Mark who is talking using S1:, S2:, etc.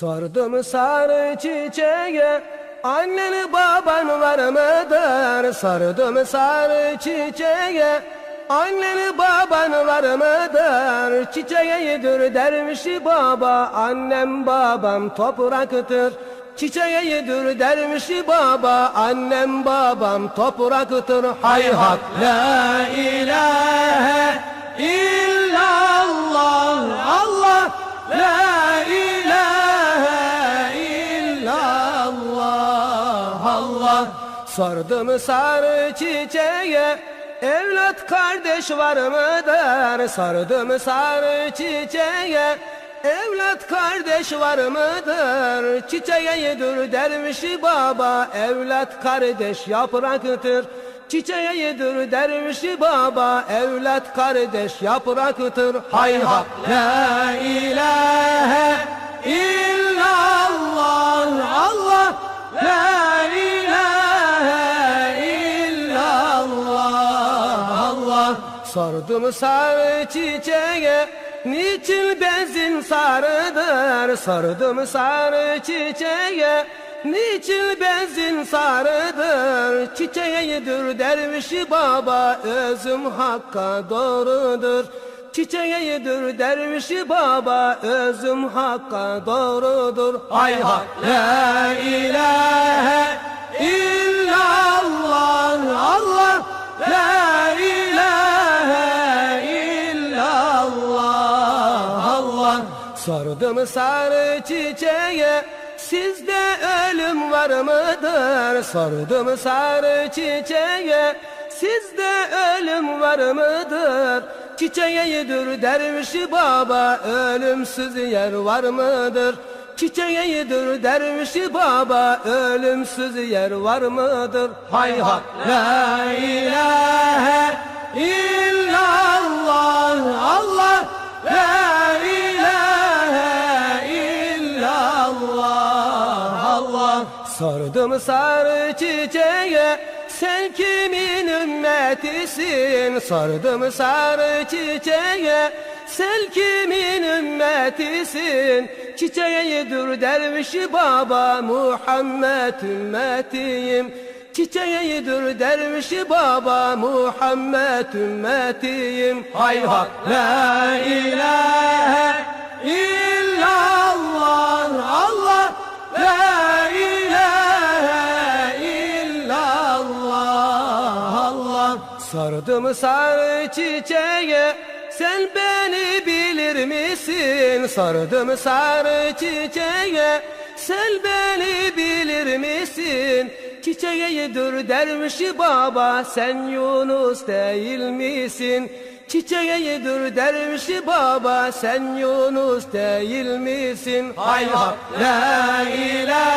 S1: Sordum sarı çiçeğe Anneni baban var mıdır? Sordum sarı çiçeğe Anneni baban var mıdır? Çiçeğidir dervişi baba Annem babam topraktır Çiçeğidir dervişi baba Annem babam topraktır Hay hak la ilahe illallah Sordum sarı çiçeğe Evlat kardeş var mıdır? Sordum sarı çiçeğe Evlat kardeş var mıdır? Çiçeğidir dervişi baba. Evlat kardeş yapraktır. Çiçeğidir dervişi baba. Evlat kardeş yapraktır. Hay hak la ilahe Sordum sarı çiçeğe Niçin benzin sarıdır Sordum sarı çiçeğe Niçin benzin sarıdır Çiçeğidir dervişi baba Özüm hakka doğrudur. Çiçeğidir dervişi baba Özüm hakka doğrudur. Ay hak la ilahe Sordum sarı çiçeğe Sizde ölüm var mıdır? Sordum sarı çiçeğe Sizde ölüm var mıdır? Çiçeğidir dervişi baba Ölümsüz yer var mıdır? Çiçeğidir dervişi baba Ölümsüz yer var mıdır? Hay hak la ilahe illallah Allah Sordum sarı çiçeğe sen kimin ümmetisin? Sordum sarı çiçeğe sen kimin ümmetisin? Çiçeğidir dervişi baba Muhammed ümmetiyim Çiçeğidir dervişi baba Muhammed ümmetiyim Hay hak la ilahe illallah Sordum sarı çiçeğe sen beni bilir misin? Sordum sarı çiçeğe sen beni bilir misin? Çiçeğidir dervişi baba sen Yunus değil misin? Çiçeğidir dervişi baba sen Yunus değil misin? Hay hak la ilahe